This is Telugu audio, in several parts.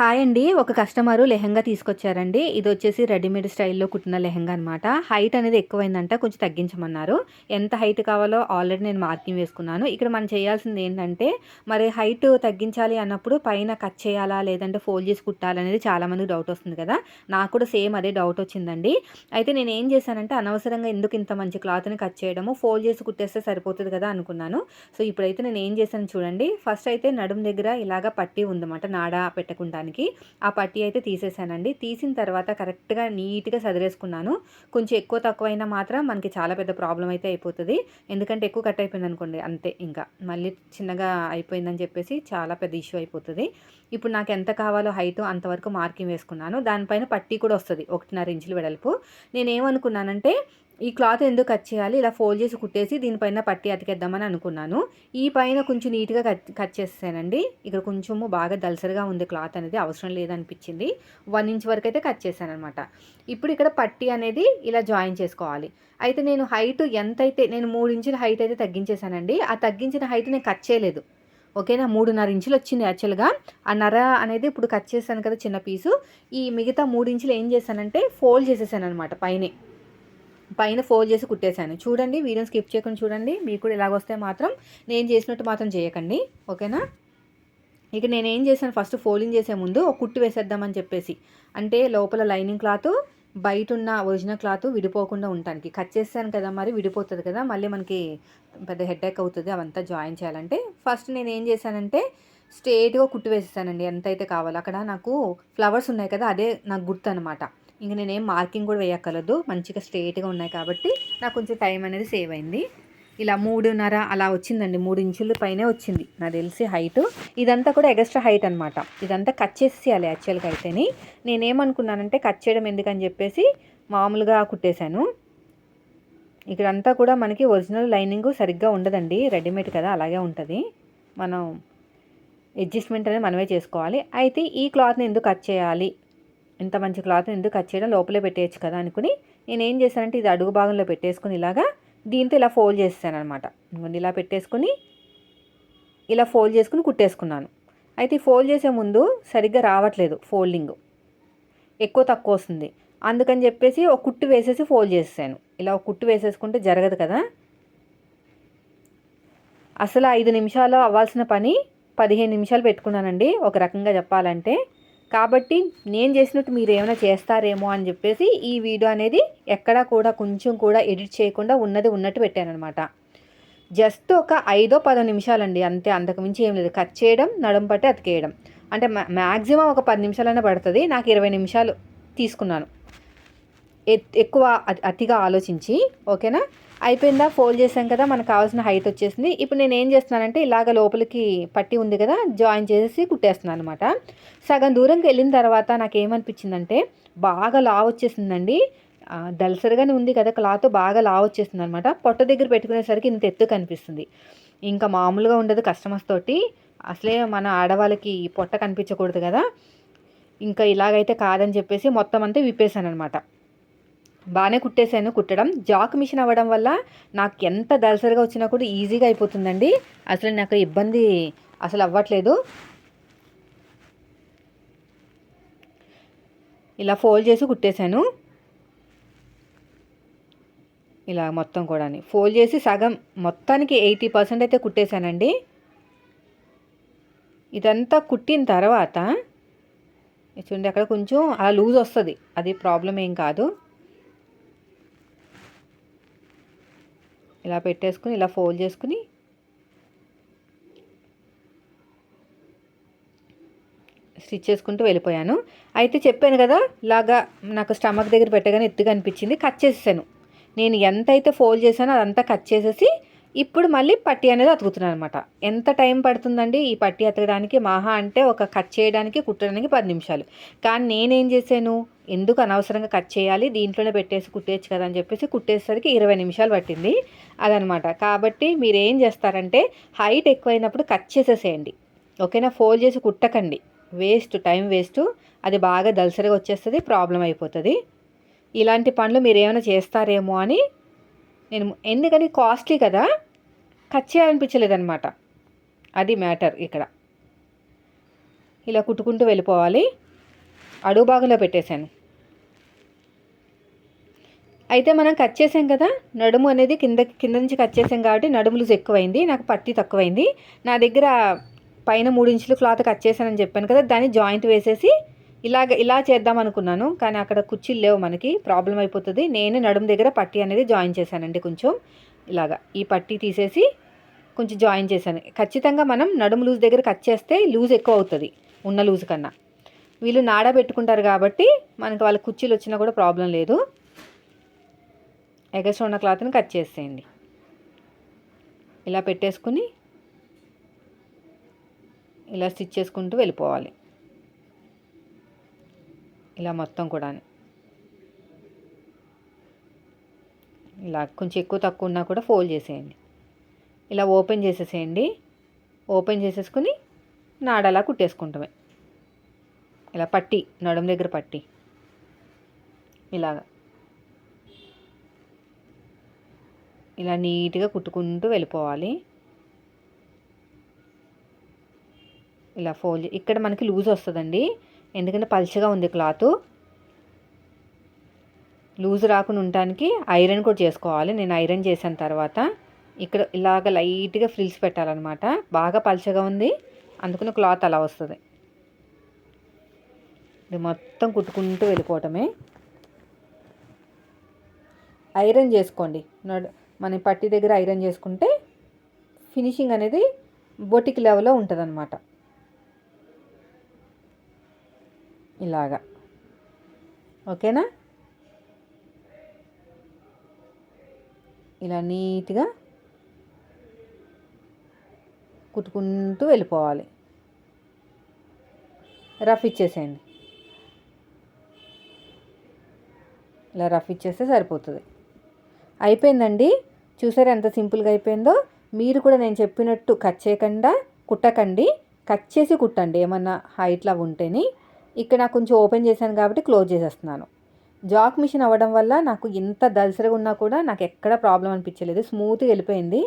హాయ్ అండి. ఒక కస్టమరు లెహంగా తీసుకొచ్చారండి. ఇది వచ్చేసి రెడీమేడ్ స్టైల్లో కుట్టిన లెహంగా అనమాట హైట్ అనేది ఎక్కువైందంట కొంచెం తగ్గించమన్నారు. ఎంత హైట్ కావాలో ఆల్రెడీ నేను మార్కింగ్ వేసుకున్నాను. ఇక్కడ మనం చేయాల్సింది ఏంటంటే మరి హైట్ తగ్గించాలి అన్నప్పుడు పైన కట్ చేయాలా లేదంటే ఫోల్డ్ చేసి కుట్టాలనేది చాలామందికి డౌట్ వస్తుంది కదా. నాకు కూడా సేమ్ అదే డౌట్ వచ్చిందండి. అయితే నేను ఏం చేశానంటే అనవసరంగా ఎందుకు ఇంత మంచి క్లాత్ని కట్ చేయడము ఫోల్డ్ చేసి కుట్టేస్తే సరిపోతుంది కదా అనుకున్నాను. సో ఇప్పుడైతే నేను ఏం చేశాను చూడండి. ఫస్ట్ అయితే నడుము దగ్గర ఇలాగ పట్టి ఉందన్నమాట నాడ పెట్టకుండా దానికి ఆ పట్టీ అయితే తీసేసానండి. తీసిన తర్వాత కరెక్ట్గా నీట్గా సదిరేసుకున్నాను కొంచెం ఎక్కువ తక్కువైనా మాత్రం మనకి చాలా పెద్ద ప్రాబ్లం అయితే అయిపోతుంది. ఎందుకంటే ఎక్కువ కట్ అయిపోయింది అనుకోండి అంతే ఇంకా. మళ్ళీ చిన్నగా అయిపోయిందని చెప్పేసి చాలా పెద్ద ఇష్యూ అయిపోతుంది. ఇప్పుడు నాకు ఎంత కావాలో హైట్ అంతవరకు మార్కింగ్ వేసుకున్నాను. దానిపైన పట్టీ కూడా వస్తుంది ఒకటిన్నర ఇంచులు వెడల్పు. నేను ఏమనుకున్నానంటే ఈ క్లాత్ ఎందుకు కట్ చేయాలి? ఇలా ఫోల్డ్ చేసి కుట్టేసి దీనిపైన పట్టి అతికేద్దామని అనుకున్నాను. ఈ పైన కొంచెం నీట్గా కట్ కట్ చేసానండి ఇక్కడ కొంచెము బాగా దలసరిగా ఉంది క్లాత్ అనేది అవసరం లేదనిపించింది. వన్ ఇంచ్ వరకు అయితే కట్ చేశాను అనమాట ఇప్పుడు ఇక్కడ పట్టి అనేది ఇలా జాయిన్ చేసుకోవాలి. అయితే నేను హైట్ ఎంత అయితే నేను మూడు ఇంచుల హైట్ అయితే తగ్గించేశానండి. ఆ తగ్గించిన హైట్ నేను కట్ చేయలేదు. ఓకేనా? మూడున్నర ఇంచులు వచ్చింది యాక్చువల్గా. ఆ నర అనేది ఇప్పుడు కట్ చేశాను కదా చిన్న పీసు. ఈ మిగతా మూడు ఇంచులు ఏం చేశానంటే ఫోల్డ్ చేసేసాను అనమాట పైనే. పైన ఫోల్డ్ చేసి కుట్టేశాను. చూడండి వీడియోని స్కిప్ చేయకుండా చూడండి. మీకు కూడా ఇలాగొస్తే మాత్రం నేను చేసినట్టు మాత్రం చేయకండి. ఓకేనా? ఇక నేను ఏం చేశాను? ఫస్ట్ ఫోల్డింగ్ చేసే ముందు ఒక కుట్టు వేసేద్దామని చెప్పేసి. అంటే లోపల లైనింగ్ క్లాత్ బయట ఉన్న ఒరిజినల్ క్లాత్ విడిపోకుండా ఉండటానికి. కట్ చేస్తాను కదా మరి విడిపోతుంది కదా. మళ్ళీ మనకి పెద్ద హెడ్ఏక్ అవుతుంది అవంతా జాయిన్ చేయాలంటే. ఫస్ట్ నేను ఏం చేశానంటే స్ట్రేట్గా కుట్టు వేసేసానండి. ఎంత అయితే కావాలో. అక్కడ నాకు ఫ్లవర్స్ ఉన్నాయి కదా అదే నాకు గుర్తు అనమాట ఇంక నేనేం మార్కింగ్ కూడా వేయక్కర్లేదు. మంచిగా స్ట్రేట్గా ఉన్నాయి కాబట్టి నాకు కొంచెం టైం అనేది సేవ్ అయింది. ఇలా మూడున్నర అలా వచ్చిందండి. మూడు ఇంచుల పైనే వచ్చింది. నాకు తెలిసి హైట్. ఇదంతా కూడా ఎగస్ట్రా హైట్ అనమాట ఇదంతా కట్ చేసేయాలి యాక్చువల్గా అయితేని. నేనేమనుకున్నానంటే కట్ చేయడం ఎందుకని చెప్పేసి మామూలుగా కుట్టేశాను. ఇక్కడంతా కూడా మనకి ఒరిజినల్ లైనింగ్ సరిగ్గా ఉండదండి. రెడీమేడ్ కదా అలాగే ఉంటుంది. మనం అడ్జస్ట్మెంట్ అనేది మనమే చేసుకోవాలి. అయితే ఈ క్లాత్ని ఎందుకు కట్ చేయాలి? ఇంత మంచి క్లాత్ ఎందుకు కట్ చేయడం? లోపలే పెట్టేయచ్చు కదా అనుకుని నేను ఏం చేశానంటే ఇది అడుగు భాగంలో పెట్టేసుకుని ఇలాగా దీంతో ఇలా ఫోల్డ్ చేస్తాను అనమాట ఇలా పెట్టేసుకుని ఇలా ఫోల్డ్ చేసుకుని కుట్టేసుకున్నాను. అయితే ఫోల్డ్ చేసే ముందు సరిగ్గా రావట్లేదు ఫోల్డింగ్. ఎక్కువ తక్కువ వస్తుంది. అందుకని చెప్పేసి ఒక కుట్టు వేసేసి ఫోల్డ్ చేసాను ఇలా ఒక కుట్టు వేసేసుకుంటే జరగదు కదా? అసలు ఐదు నిమిషాలు అవ్వాల్సిన పని పదిహేను నిమిషాలు పెట్టుకున్నానండి. ఒక రకంగా చెప్పాలంటే కాబట్టి నేను చేసినట్టు మీరు ఏమైనా చేస్తారేమో అని చెప్పేసి ఈ వీడియో అనేది ఎక్కడా కూడా కొంచెం కూడా ఎడిట్ చేయకుండా ఉన్నది ఉన్నట్టు పెట్టాను అనమాట జస్ట్ ఒక ఐదో పదో నిమిషాలండి అంతే. అంతకుమించి ఏం లేదు. కట్ చేయడం నడుం పట్టి అతికేయడం. అంటే మ్యాక్సిమం ఒక పది నిమిషాలైనా పడుతుంది. నాకు ఇరవై నిమిషాలు తీసుకున్నాను. ఎక్కువ అతిగా ఆలోచించి ఓకేనా? అయిపోయిందా? ఫోల్డ్ చేసాం కదా మనకు కావాల్సిన హైట్ వచ్చేసింది. ఇప్పుడు నేను ఏం చేస్తున్నానంటే ఇలాగ లోపలికి పట్టి ఉంది కదా జాయిన్ చేసి కుట్టేస్తున్నాను అనమాట సగం దూరంకి వెళ్ళిన తర్వాత నాకు ఏమనిపించిందంటే బాగా లా వచ్చేసిందండి. దలసరిగానే ఉంది కదా క్లాత్ బాగా లా వచ్చేసింది అనమాట పొట్ట దగ్గర పెట్టుకునేసరికి ఇంత ఎత్తు కనిపిస్తుంది. ఇంకా మామూలుగా ఉండదు కస్టమర్స్ తోటి. అసలే మన ఆడవాళ్ళకి పొట్ట కనిపించకూడదు కదా. ఇంకా ఇలాగైతే కాదని చెప్పేసి మొత్తం అంతా విప్పేశాను అనమాట బాగానే కుట్టేశాను కుట్టడం. జాక్ మిషన్ అవ్వడం వల్ల నాకు ఎంత దలసరిగా వచ్చినా కూడా ఈజీగా అయిపోతుందండి. అసలు నాకు ఇబ్బంది అసలు అవ్వట్లేదు. ఇలా ఫోల్డ్ చేసి కుట్టేశాను. ఇలా మొత్తం కూడా ఫోల్డ్ చేసి సగం మొత్తానికి ఎయిటీ పర్సెంట్ అయితే కుట్టేశానండి. ఇదంతా కుట్టిన తర్వాత చూడండి అక్కడ కొంచెం అలా లూజ్ వస్తుంది. అది ప్రాబ్లం ఏం కాదు. ఇలా పెట్టేసుకుని ఇలా ఫోల్డ్ చేసుకుని స్టిచ్ చేసుకుంటూ వెళ్ళిపోయాను. అయితే చెప్పాను కదా ఇలాగా నాకు స్టమక్ దగ్గర పెట్టగానే ఎత్తుగా అనిపించింది కట్ చేసేసాను. నేను ఎంత అయితే ఫోల్డ్ చేశానో అదంతా కట్ చేసేసి ఇప్పుడు మళ్ళీ పట్టి అనేది అతుకుతున్నాను అనమాట ఎంత టైం పడుతుందండి ఈ పట్టి అతకడానికి? మహా అంటే ఒక కట్ చేయడానికి కుట్టడానికి పది నిమిషాలు. కానీ నేనేం చేశాను? ఎందుకు అనవసరంగా కట్ చేయాలి? దీంట్లోనే పెట్టేసి కుట్టేయచ్చు కదా అని చెప్పేసి కుట్టేసరికి ఇరవై నిమిషాలు పట్టింది. అదనమాట. కాబట్టి మీరు ఏం చేస్తారంటే హైట్ ఎక్కువైనప్పుడు కట్ చేసేసేయండి. ఓకేనా? ఫోల్డ్ చేసి కుట్టకండి. Waste time waste. అది బాగా దలసరిగా వచ్చేస్తుంది ప్రాబ్లం అయిపోతుంది. ఇలాంటి పనులు మీరు ఏమైనా చేస్తారేమో అని నేను ఎందుకని కాస్ట్లీ కదా కట్ చేయాలనిపించలేదన్నమాట అది మ్యాటర్ ఇక్కడ. ఇలా కుట్టుకుంటూ వెళ్ళిపోవాలి. అడుగు భాగంలో పెట్టేశాను. అయితే మనం కట్ చేసాం కదా నడుము అనేది కింద కింద నుంచి కట్ చేసాం కాబట్టి నడుము లూజ్ ఎక్కువైంది నాకు పట్టి తక్కువైంది. నా దగ్గర పైన మూడు ఇంచులు క్లాత్ కట్ చేశానని చెప్పాను కదా దాన్ని జాయింట్ వేసేసి ఇలాగ ఇలా చేద్దాం అనుకున్నాను. కానీ అక్కడ కుర్చీలు లేవు మనకి ప్రాబ్లం అయిపోతుంది. నేను నడుము దగ్గర పట్టి అనేది జాయిన్ చేశానండి కొంచెం. ఇలాగా ఈ పట్టి తీసేసి కొంచెం జాయిన్ చేశాను. ఖచ్చితంగా మనం నడుము లూజ్ దగ్గర కట్ చేస్తే లూజ్ ఎక్కువ అవుతుంది ఉన్న లూజ్ కన్నా. వీళ్ళు నాడా పెట్టుకుంటారు కాబట్టి మనకి వాళ్ళ కుర్చీలు వచ్చినా కూడా ప్రాబ్లం లేదు. ఎగస్ట్రా ఉన్న క్లాత్ని కట్ చేసేయండి. ఇలా పెట్టేసుకుని ఇలా స్టిచ్ చేసుకుంటూ వెళ్ళిపోవాలి. ఇలా మొత్తం కూడా ఇలా కొంచెం ఎక్కువ తక్కువ ఉన్నా కూడా ఫోల్డ్ చేసేయండి. ఇలా ఓపెన్ చేసేసేయండి. ఓపెన్ చేసేసుకుని నాడలా కుట్టేసుకుంటామే. ఇలా పట్టి నడుము దగ్గర పట్టి. ఇలాగా. ఇలా నీట్గా కుట్టుకుంటూ వెళ్ళిపోవాలి. ఇలా ఫోల్డ్ ఇక్కడ మనకి లూజ్ వస్తుందండి. ఎందుకంటే పలుచగా ఉంది క్లాత్. లూజ్ రాకుండా ఉండటానికి ఐరన్ కూడా చేసుకోవాలి. నేను ఐరన్ చేసిన తర్వాత. ఇక్కడ ఇలాగ లైట్గా ఫ్రిల్స్ పెట్టాలన్నమాట. బాగా పలుచగా ఉంది. అందుకని క్లాత్ అలా వస్తుంది. ఇది మొత్తం కుట్టుకుంటూ వెళ్ళిపోవటమే. ఐరన్ చేసుకోండి. నడు మన పట్టి దగ్గర ఐరన్ చేసుకుంటే ఫినిషింగ్ అనేది బొటిక్ లెవెల్లో ఉంటుంది అన్నమాట ఇలాగా. ఓకేనా? ఇలా నీట్గా కుట్టుకుంటూ వెళ్ళిపోవాలి. రఫ్ ఇచ్చేసేయండి. ఇలా రఫ్ ఇచ్చేస్తే సరిపోతుంది. అయిపోయిందండి? చూసారా ఎంత సింపుల్గా అయిపోయిందో? మీరు కూడా నేను చెప్పినట్టు కట్ చేయకుండా కుట్టకండి. కట్ చేసి కుట్టండి ఏమన్నా హైట్లో ఉంటేని. ఇక్కడ నాకు కొంచెం ఓపెన్ చేశాను కాబట్టి క్లోజ్ చేసేస్తున్నాను. జాక్ మిషన్ అవ్వడం వల్ల నాకు ఎంత దసరగా ఉన్నా కూడా నాకు ఎక్కడ ప్రాబ్లం అనిపించలేదు. స్మూత్గా వెళ్ళిపోయింది.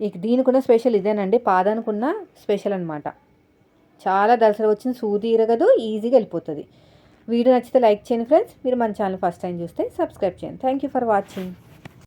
ఇక దీనికున్న స్పెషల్ ఇదేనండి. పాదానికున్న స్పెషల్ అనమాట చాలా దలసరిగా వచ్చింది. సూది ఇరగదు ఈజీగా వెళ్ళిపోతుంది. వీడియో నచ్చితే లైక్ చేయండి ఫ్రెండ్స్. మీరు మన ఛానల్ ఫస్ట్ టైం చూస్తే సబ్స్క్రైబ్ చేయండి. Thank you for watching